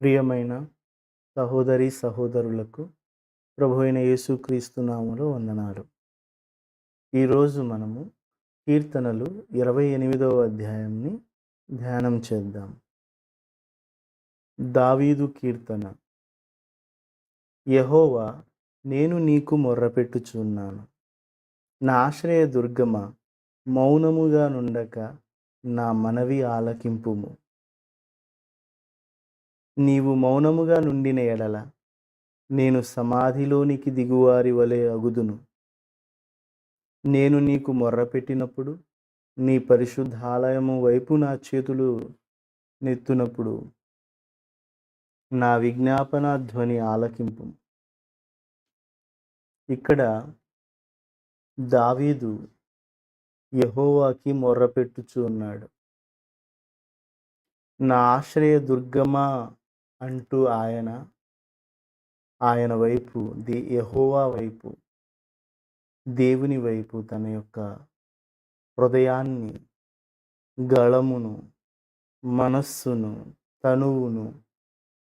ప్రియమైన సహోదరి సహోదరులకు ప్రభు అయిన యేసుక్రీస్తు నామములో వందనాలు. ఈరోజు మనము కీర్తనలు ఇరవై ఎనిమిదవ అధ్యాయాన్ని ధ్యానం చేద్దాం. దావీదు కీర్తన. యహోవా నేను నీకు మొర్రపెట్టుచున్నాను. నా ఆశ్రయ దుర్గమ మౌనముగా నుండక నా మనవి ఆలకింపుము. నీవు మౌనముగా నుండిన ఎడల నేను సమాధిలోనికి దిగువారి వలె అగుదును. నేను నీకు మొర్రపెట్టినప్పుడు నీ పరిశుద్ధాలయము వైపు నా చేతులు నెత్తునప్పుడు నా విజ్ఞాపన ధ్వని ఆలకింపు. ఇక్కడ దావీదు యహోవాకి మొర్రపెట్టుచు ఉన్నాడు. నా ఆశ్రయ దుర్గమా అంటూ ఆయన ఆయన వైపు దే యహోవా వైపు దేవుని వైపు తన యొక్క హృదయాన్ని గళమును మనస్సును తనువును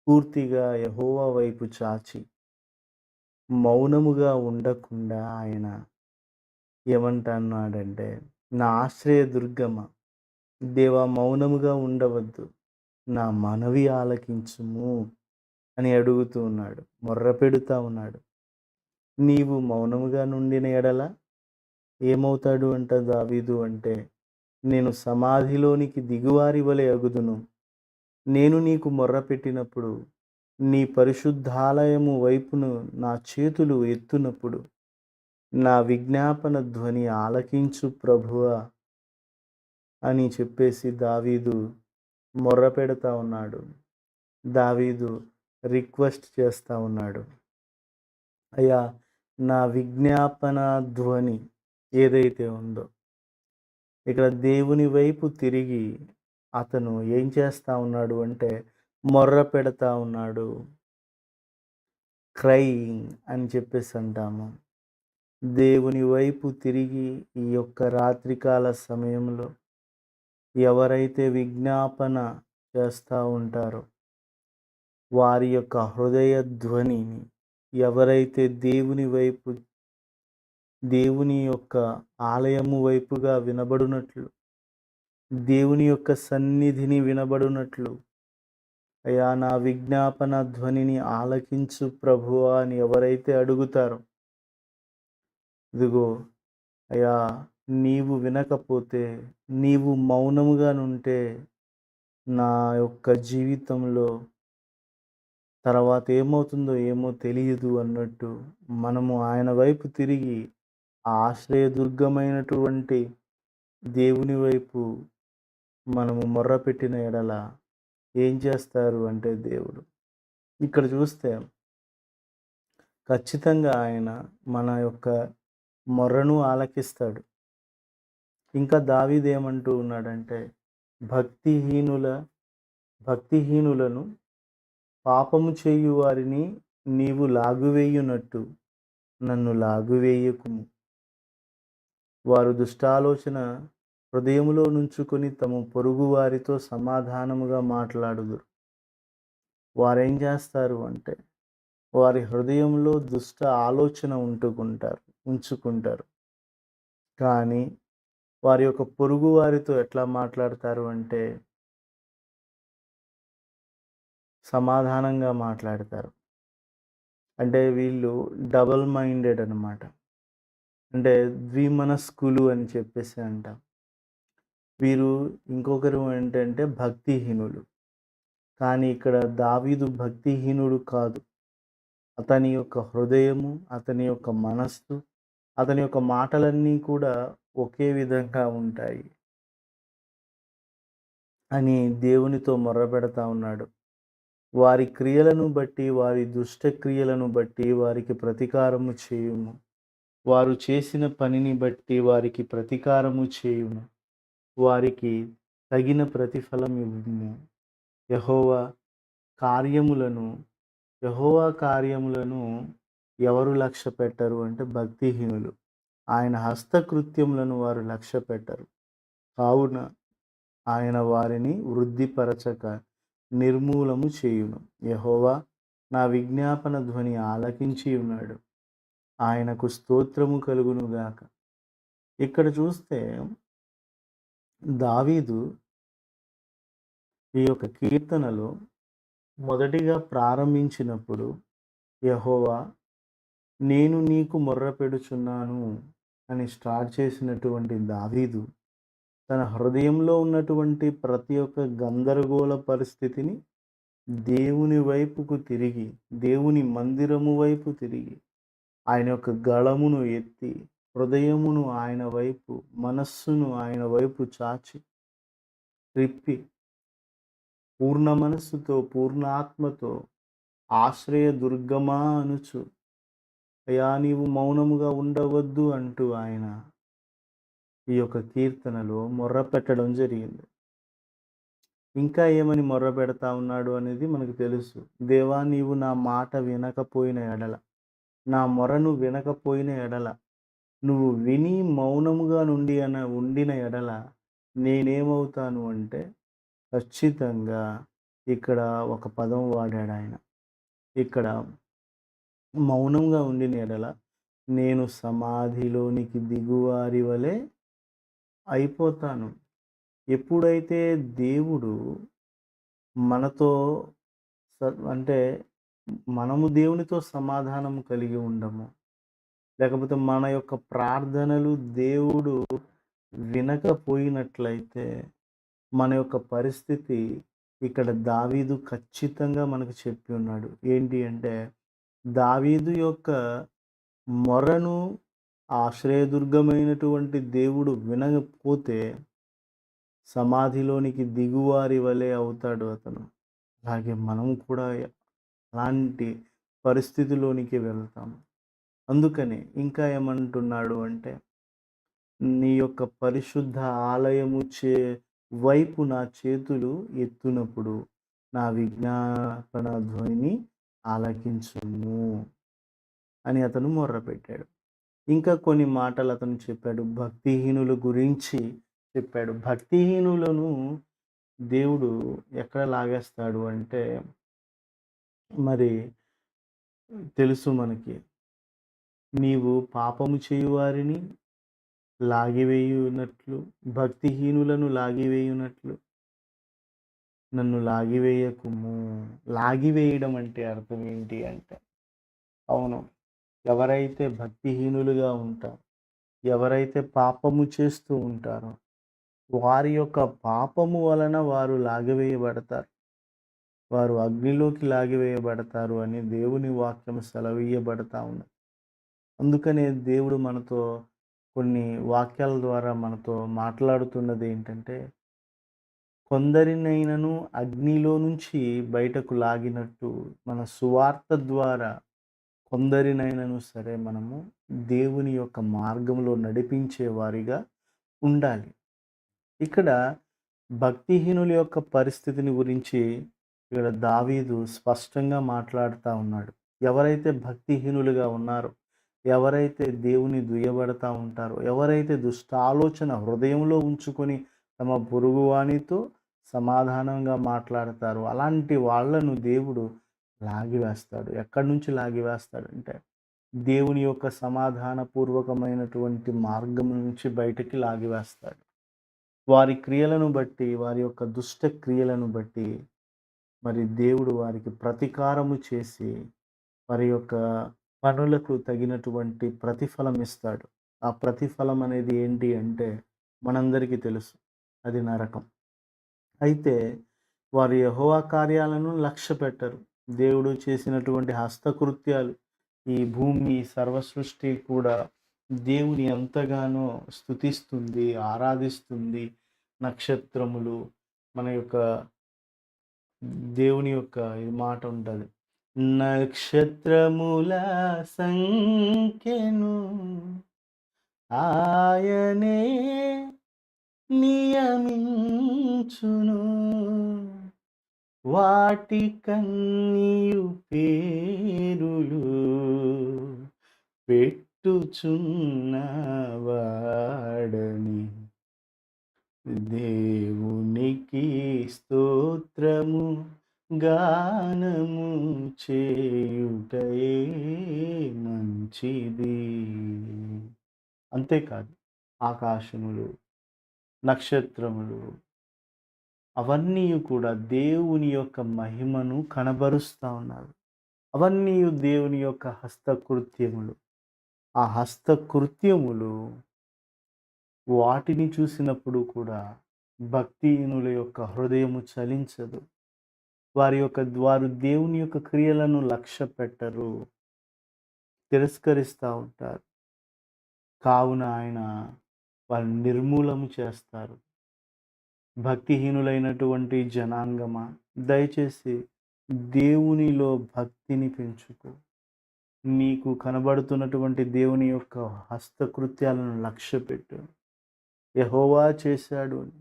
పూర్తిగా యహోవా వైపు చాచి మౌనముగా ఉండకుండా ఆయన ఏమంటున్నాడంటే నా ఆశ్రయ దుర్గమ దేవా మౌనముగా ఉండవద్దు. నా మనవి ఆలకించుము అని అడుగుతూ ఉన్నాడు. మొర్ర పెడుతూ ఉన్నాడు. నీవు మౌనముగా నుండిన ఎడల ఏమవుతాడు అంట దావీదు అంటే నేను సమాధిలోనికి దిగువారి వలె అగుదును. నేను నీకు మొర్ర పెట్టినప్పుడు నీ పరిశుద్ధాలయము వైపును నా చేతులు ఎత్తునప్పుడు నా విజ్ఞాపన ధ్వని ఆలకించు ప్రభువా అని చెప్పేసి దావీదు మొర్ర పెడతా ఉన్నాడు. దావీదు రిక్వెస్ట్ చేస్తూ ఉన్నాడు. అయ్యా నా విజ్ఞాపన ధ్వని ఏదైతే ఉందో ఇక్కడ దేవుని వైపు తిరిగి అతను ఏం చేస్తూ ఉన్నాడు అంటే మొర్ర పెడతా ఉన్నాడు. క్రైయింగ్ అని చెప్పేసి అంటాము. దేవుని వైపు తిరిగి ఈ యొక్క రాత్రికాల సమయంలో ఎవరైతే విజ్ఞాపన చేస్తూ ఉంటారో వారి యొక్క హృదయ ధ్వనిని ఎవరైతే దేవుని వైపు దేవుని యొక్క ఆలయము వైపుగా వినబడునట్లు దేవుని యొక్క సన్నిధిని వినబడునట్లు అయ్యా నా విజ్ఞాపన ధ్వనిని ఆలకించు ప్రభువా అని ఎవరైతే అడుగుతారో ఇదిగో అయ్యా నీవు వినకపోతే నీవు మౌనముగా నుంటే నా యొక్క జీవితంలో తర్వాత ఏమవుతుందో ఏమో తెలియదు అన్నట్టు మనము ఆయన వైపు తిరిగి ఆశ్రయదుర్గమైనటువంటి దేవుని వైపు మనము మొర్రపెట్టిన ఎడల ఏం చేస్తారు అంటే దేవుడు. ఇక్కడ చూస్తే ఖచ్చితంగా ఆయన మన యొక్క మొర్రను ఆలకిస్తాడు. ఇంకా దావీదేమంటూ ఉన్నాడంటే భక్తిహీనుల భక్తిహీనులను పాపము చేయు వారిని నీవు లాగువేయునట్టు నన్ను లాగువేయకుము. వారు దుష్టాలోచన హృదయములో నుంచుకొని తమ పొరుగు వారితో సమాధానముగా మాట్లాడుదురు. వారేం చేస్తారు అంటే వారి హృదయంలో దుష్ట ఆలోచన ఉంటుకుంటారు ఉంచుకుంటారు. కానీ వారి యొక్క పొరుగు వారితో ఎట్లా మాట్లాడతారు అంటే సమాధానంగా మాట్లాడతారు. అంటే వీళ్ళు డబల్ మైండెడ్ అనమాట అంటే ద్విమనస్కులు అని చెప్పేసి అంటాం. వీరు ఇంకొకరు ఏంటంటే భక్తిహీనులు. కానీ ఇక్కడ దావీదు భక్తిహీనుడు కాదు. అతని యొక్క హృదయము అతని యొక్క మనస్సు అతని యొక్క మాటలన్నీ కూడా ఒకే విధంగా ఉంటాయి. అని దేవునితో మొర్రపెడతా ఉన్నాడు. వారి క్రియలను బట్టి వారి దుష్టక్రియలను బట్టి వారికి ప్రతీకారము చేయుము. వారు చేసిన పనిని బట్టి వారికి ప్రతీకారము చేయుము. వారికి తగిన ప్రతిఫలం ఇవ్వము. యహోవా కార్యములను యహోవా కార్యములను ఎవరు లక్ష్య పెట్టరు అంటే భక్తిహీనులు. ఆయన హస్తకృత్యములను వారు లక్ష్య పెట్టరు. కావున ఆయన వారిని వృద్ధిపరచక నిర్మూలము చేయును. యహోవా నా విజ్ఞాపన ధ్వని ఆలకించి ఉన్నాడు. ఆయనకు స్తోత్రము కలుగును గాక. ఇక్కడ చూస్తే దావీదు ఈ యొక్క కీర్తనలో మొదటిగా ప్రారంభించినప్పుడు యహోవా నేను నీకు మొర్రపెడుచున్నాను అని స్టార్ట్ చేసినటువంటి దావీదు తన హృదయంలో ఉన్నటువంటి ప్రతి ఒక్క గందరగోళ పరిస్థితిని దేవుని వైపుకు తిరిగి దేవుని మందిరము వైపు తిరిగి ఆయన యొక్క గళమును ఎత్తి హృదయమును ఆయన వైపు మనస్సును ఆయన వైపు చాచి త్రిప్పి పూర్ణ మనస్సుతో పూర్ణ ఆత్మతో ఆశ్రయ దుర్గమా అనుచు అయా నీవు మౌనముగా ఉండవద్దు అంటూ ఆయన ఈ యొక్క కీర్తనలో మొర్ర పెట్టడం జరిగింది. ఇంకా ఏమని మొర్ర పెడతా ఉన్నాడు అనేది మనకు తెలుసు. దేవా నీవు నా మాట వినకపోయిన ఎడల నా మొరను వినకపోయిన ఎడల నువ్వు విని మౌనముగా నుండి అన ఉండిన ఎడల నేనేమవుతాను అంటే ఖచ్చితంగా ఇక్కడ ఒక పదం వాడాడు ఆయన. ఇక్కడ మౌనంగా ఉండిన ఎడల నేను సమాధిలోనికి దిగువారి వలె అయిపోతాను. ఎప్పుడైతే దేవుడు మనతో స- అంటే మనము దేవునితో సమాధానం కలిగి ఉండము లేకపోతే మన యొక్క ప్రార్థనలు దేవుడు వినకపోయినట్లయితే మన యొక్క పరిస్థితి ఇక్కడ దావీదు ఖచ్చితంగా మనకు చెప్పి ఉన్నాడు. ఏంటి అంటే దావీదు యొక్క మొరను ఆశ్రయదుర్గమైనటువంటి దేవుడు వినకపోతే సమాధిలోనికి దిగువారి వలె అవుతాడు అతను. అలాగే మనం కూడా అలాంటి పరిస్థితిలోనికి వెళ్తాం. అందుకని ఇంకా ఏమంటున్నాడు అంటే నీ యొక్క పరిశుద్ధ ఆలయము చే వైపు నా చేతులు ఎత్తునప్పుడు నా విజ్ఞాపన ధ్వనిని ఆలకించుము అని అతను మొర్రపెట్టాడు ఇంకా కొన్ని మాటలు అతను చెప్పాడు. భక్తిహీనుల గురించి చెప్పాడు. భక్తిహీనులను దేవుడు ఎక్కడ లాగేస్తాడు అంటే మరి తెలుసు మనకి. నీవు పాపము చేయువారిని లాగివేయునట్లు భక్తిహీనులను లాగివేయునట్లు నన్ను లాగివేయకుము లాగివేయడం అంటే అర్థం ఏంటి అంటే అవును ఎవరైతే భక్తిహీనులుగా ఉంటారో ఎవరైతే పాపము చేస్తూ ఉంటారో వారి యొక్క పాపము వలన వారు లాగివేయబడతారు వారు అగ్నిలోకి లాగివేయబడతారు అని దేవుని వాక్యం సెలవీయబడతా ఉన్నది. అందుకనే దేవుడు మనతో కొన్ని వాక్యాల ద్వారా మనతో మాట్లాడుతున్నది ఏంటంటే కొందరినైనను అగ్నిలో నుంచి బయటకు లాగినట్టు మన సువార్త ద్వారా కొందరినైనను సరే మనము దేవుని యొక్క మార్గంలో నడిపించే వారిగా ఉండాలి. ఇక్కడ భక్తిహీనుల యొక్క పరిస్థితిని గురించి ఇక్కడ దావీదు స్పష్టంగా మాట్లాడుతూ ఉన్నాడు. ఎవరైతే భక్తిహీనులుగా ఉన్నారో ఎవరైతే దేవుని దుయ్యబడతా ఉంటారో ఎవరైతే దుష్ట ఆలోచన హృదయంలో ఉంచుకొని తమ పొరుగువాణితో సమాధానంగా మాట్లాడతారు. అలాంటి వాళ్ళను దేవుడు లాగివేస్తాడు. ఎక్కడి నుంచి లాగివేస్తాడంటే దేవుని యొక్క సమాధానపూర్వకమైనటువంటి మార్గం నుంచి బయటికి లాగివేస్తాడు. వారి క్రియలను బట్టి వారి యొక్క దుష్ట క్రియలను బట్టి మరి దేవుడు వారికి ప్రతీకారము చేసి వారి యొక్క పనులకు తగినటువంటి ప్రతిఫలం ఇస్తాడు. ఆ ప్రతిఫలం అనేది ఏంటి అంటే మనందరికీ తెలుసు. అది నరకం. అయితే వారి యహోవా కార్యాలను లక్ష్య పెట్టరు దేవుడు చేసినటువంటి హస్తకృత్యాలు ఈ భూమి సర్వసృష్టి కూడా దేవుని ఎంతగానో స్థుతిస్తుంది ఆరాధిస్తుంది. నక్షత్రములు మన యొక్క దేవుని యొక్క ఇది మాట ఉంటుంది. నక్షత్రముల సంఖ్యను ఆయనే నియమించును. వాటి కన్నీయు పేరులు పెట్టుచున్నవాడని దేవునికి స్తోత్రము గానము చేయుటయే మంచిది. అంతేకాదు ఆకాశములు నక్షత్రములు. అవన్నీ కూడా దేవుని యొక్క మహిమను కనబరుస్తూ ఉన్నారు. అవన్నీ దేవుని యొక్క హస్తకృత్యములు. ఆ హస్తకృత్యములు వాటిని చూసినప్పుడు కూడా భక్తిహీనుల యొక్క హృదయము చలించదు. వారి యొక్క వారు దేవుని యొక్క క్రియలను లక్ష్య పెట్టరు తిరస్కరిస్తూ ఉంటారు. కావున ఆయన వాళ్ళని నిర్మూలము చేస్తారు. భక్తిహీనులైనటువంటి జనాంగమా? దయచేసి దేవునిలో భక్తిని పెంచుకో. నీకు కనబడుతున్నటువంటి దేవుని యొక్క హస్తకృత్యాలను లక్ష్య పెట్టు యహోవా చేశాడు అని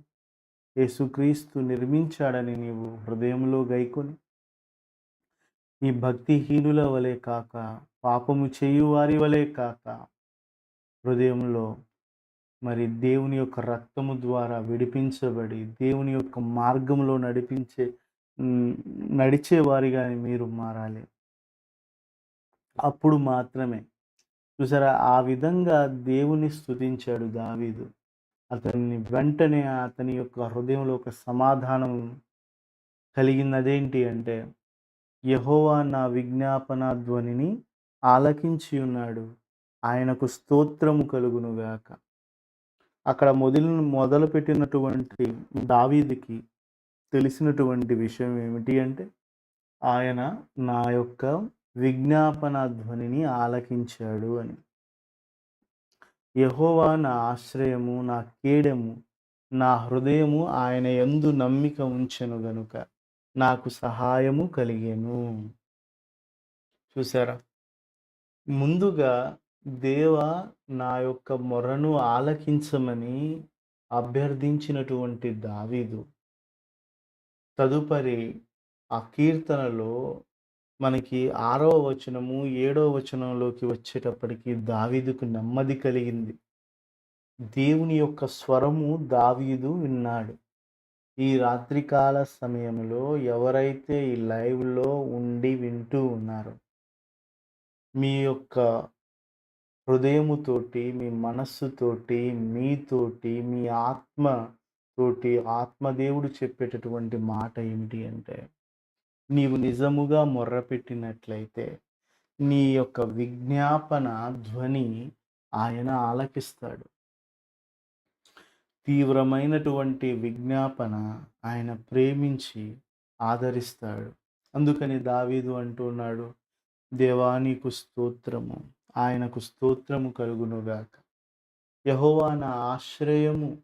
యేసుక్రీస్తు నిర్మించాడని నీవు హృదయంలో గైకొని ఈ భక్తిహీనుల వలె కాక పాపము చేయు వారి వలె కాక హృదయంలో మరి దేవుని యొక్క రక్తము ద్వారా విడిపించబడి దేవుని యొక్క మార్గంలో నడిపించే నడిచే వారిగా మీరు మారాలి. అప్పుడు మాత్రమే. చూసారా? ఆ విధంగా దేవుని స్థుతించాడు దావీదు. అతన్ని వెంటనే అతని యొక్క హృదయంలో ఒక సమాధానం కలిగినదేంటి అంటే యహోవా నా విజ్ఞాపన ధ్వనిని ఆలకించి ఉన్నాడు. ఆయనకు స్తోత్రము కలుగునుగాక. అక్కడ మొదలు మొదలుపెట్టినటువంటి దావీదికి తెలిసినటువంటి విషయం ఏమిటి అంటే ఆయన నా యొక్క విజ్ఞాపన ధ్వనిని ఆలకించాడు అని. యహోవా నా ఆశ్రయము నా కీడము నా హృదయము ఆయన ఎందు నమ్మిక ఉంచెను గనుక నాకు సహాయము కలిగేను. చూసారా? ముందుగా దేవ నా యొక్క మొరను ఆలకించమని అభ్యర్థించినటువంటి దావీదు. తదుపరి ఆ కీర్తనలో మనకి ఆరవ వచనము ఏడవ వచనంలోకి వచ్చేటప్పటికి దావీదుకు నెమ్మది కలిగింది. దేవుని యొక్క స్వరము దావీదు విన్నాడు. ఈ రాత్రికాల సమయంలో ఎవరైతే ఈ లైవ్లో ఉండి వింటూ ఉన్నారో మీ యొక్క హృదయముతోటి మీ మనస్సుతోటి మీతోటి మీ ఆత్మ తోటి ఆత్మదేవుడు చెప్పేటటువంటి మాట ఏమిటి అంటే నీవు నిజముగా మొర్రపెట్టినట్లయితే నీ యొక్క విజ్ఞాపన ధ్వని ఆయన ఆలకిస్తాడు. తీవ్రమైనటువంటి విజ్ఞాపన ఆయన ప్రేమించి ఆదరిస్తాడు. అందుకని దావీదు అంటున్నాడు దేవానికి స్తోత్రము. ఆయనకు స్తోత్రము కలుగునుగాక. యహోవా నా ఆశ్రయము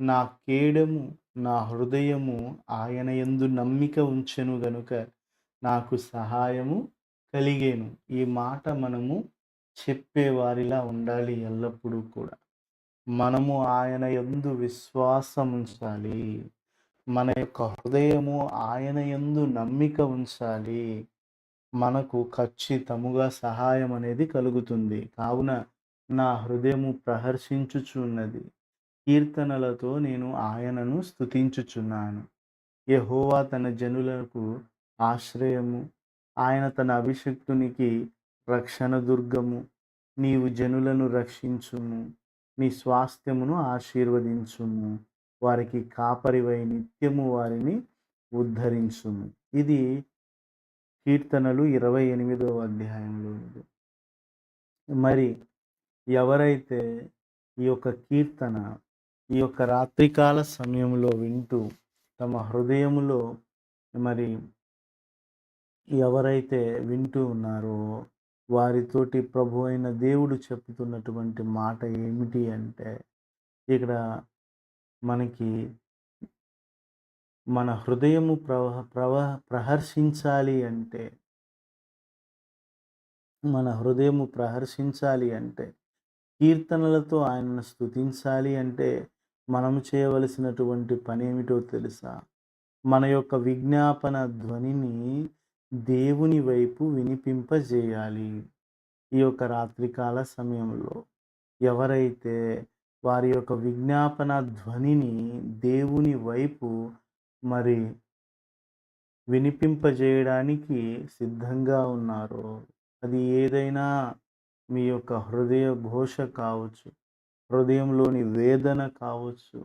నా కేడము నా హృదయము ఆయన ఎందు నమ్మిక ఉంచెను గనుక నాకు సహాయము కలిగేను. ఈ మాట మనము చెప్పేవారిలా ఉండాలి ఎల్లప్పుడూ కూడా. మనము ఆయన ఎందు విశ్వాసం ఉంచాలి. మన యొక్క హృదయము ఆయన ఎందు నమ్మిక ఉంచాలి. మనకు ఖచ్చితముగా సహాయం అనేది కలుగుతుంది. కావున నా హృదయము ప్రహర్షించుచున్నది. కీర్తనలతో నేను ఆయనను స్తుతించుచున్నాను. యహోవా తన జనులకు ఆశ్రయము ఆయన తన అభిషక్తునికి రక్షణ దుర్గము నీవు జనులను రక్షించుము నీ స్వాస్థ్యమును ఆశీర్వదించుము వారికి కాపరివై నిత్యము వారిని ఉద్ధరించుము. ఇది కీర్తనలు ఇరవై ఎనిమిదవ అధ్యాయంలో ఉంది. మరి ఎవరైతే ఈ యొక్క కీర్తన ఈ యొక్క రాత్రికాల సమయంలో వింటూ తమ హృదయంలో మరి ఎవరైతే వింటూ ఉన్నారో వారితోటి ప్రభు అయిన దేవుడు చెప్తున్నటువంటి మాట ఏమిటి అంటే ఇక్కడ మనకి మన హృదయము ప్రవ ప్రవ ప్రహర్షించాలి అంటే మన హృదయము ప్రహర్షించాలి అంటే కీర్తనలతో ఆయనను స్తుతించాలి అంటే మనం చేయవలసినటువంటి పని ఏమిటో తెలుసా? మన యొక్క విజ్ఞాపన ధ్వనిని దేవుని వైపు వినిపింపజేయాలి. ఈ యొక్క రాత్రికాల సమయంలో ఎవరైతే వారి యొక్క విజ్ఞాపన ధ్వనిని దేవుని వైపు మరి వినిపింపజేయడానికి సిద్ధంగా ఉన్నారో అది ఏదైనా మీ యొక్క హృదయ ఘోష కావచ్చు హృదయంలోని వేదన కావచ్చు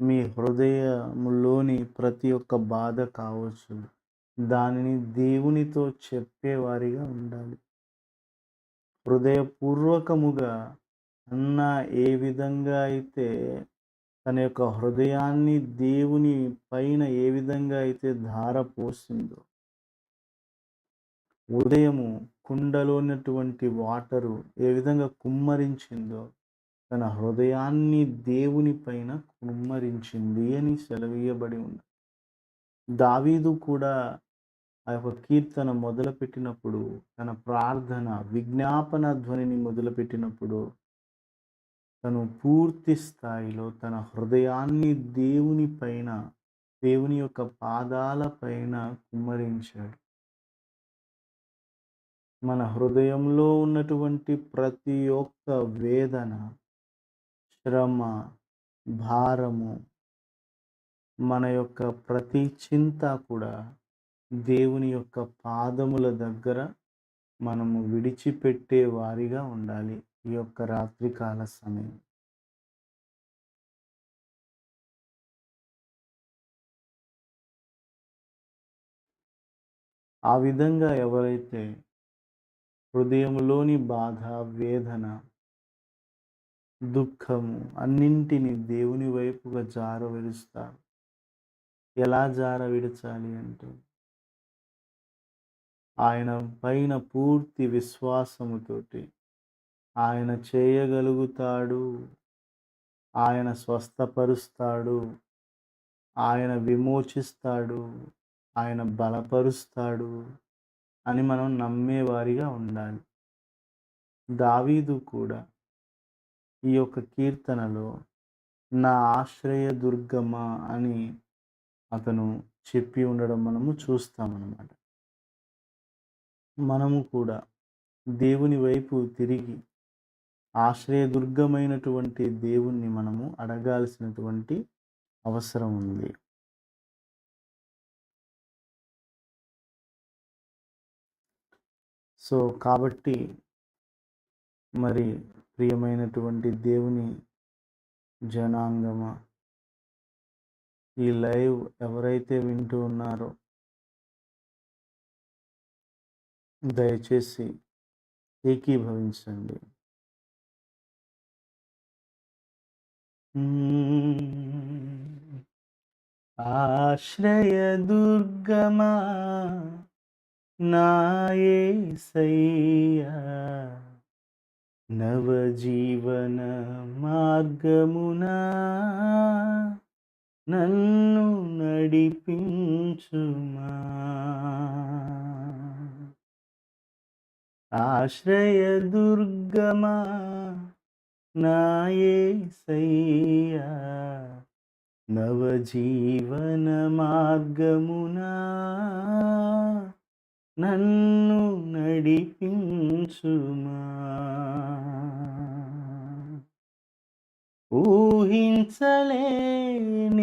మీ హృదయంలోని ప్రతి ఒక్క బాధ కావచ్చు దానిని దేవునితో చెప్పేవారిగా ఉండాలి. హృదయపూర్వకముగా అన్న ఏ విధంగా అయితే తన యొక్క హృదయాన్ని దేవుని పైన ఏ విధంగా అయితే ధార పోసిందో ఉదయము కుండలో ఉన్నటువంటి వాటరు ఏ విధంగా కుమ్మరించిందో తన హృదయాన్ని దేవుని పైన కుమ్మరించింది అని సెలవీయబడి ఉంది. దావీదు కూడా ఆ యొక్క కీర్తన మొదలుపెట్టినప్పుడు తన ప్రార్థన విజ్ఞాపన ధ్వనిని మొదలుపెట్టినప్పుడు తను పూర్తి స్థాయిలో తన హృదయాన్ని దేవుని పైన దేవుని యొక్క పాదాల పైన కుమ్మరించాడు. మన హృదయంలో ఉన్నటువంటి ప్రతి ఒక్క వేదన శ్రమ భారము మన యొక్క ప్రతి చింత కూడా దేవుని యొక్క పాదముల దగ్గర మనము విడిచిపెట్టే వారిగా ఉండాలి ఈ యొక్క రాత్రికాల సమయం. ఆ విధంగా ఎవరైతే హృదయంలోని బాధ వేదన దుఃఖము అన్నింటినీ దేవుని వైపుగా జారవిడుస్తారు ఎలా జార విడచాలి అంటే? ఆయన పైన పూర్తి విశ్వాసముతోటి ఆయన చేయగలుగుతాడు ఆయన స్వస్థపరుస్తాడు ఆయన విమోచిస్తాడు ఆయన బలపరుస్తాడు అని మనం నమ్మేవారిగా ఉండాలి. దావీదు కూడా ఈ యొక్క కీర్తనలో నా ఆశ్రయ దుర్గమ అని అతను చెప్పి ఉండడం మనము చూస్తామన్నమాట మనము కూడా దేవుని వైపు తిరిగి ఆశ్రయదుర్గమైనటువంటి దేవుణ్ణి మనము అడగాల్సినటువంటి అవసరం ఉంది. సో కాబట్టి మరి ప్రియమైనటువంటి దేవుని జనాంగమా? ఈ లైవ్ ఎవరైతే వింటూ ఉన్నారో దయచేసి ఏకీభవించండి. ఆశ్రయ దుర్గమా? నాయసయ్యా నవజీవన మార్గమునా నన్ను నడిపించుమా. ఆశ్రయ దుర్గమా నాయసయ్యా నవజీవన మార్గమునా నన్ను నడిపించుమా? ఊహించలేని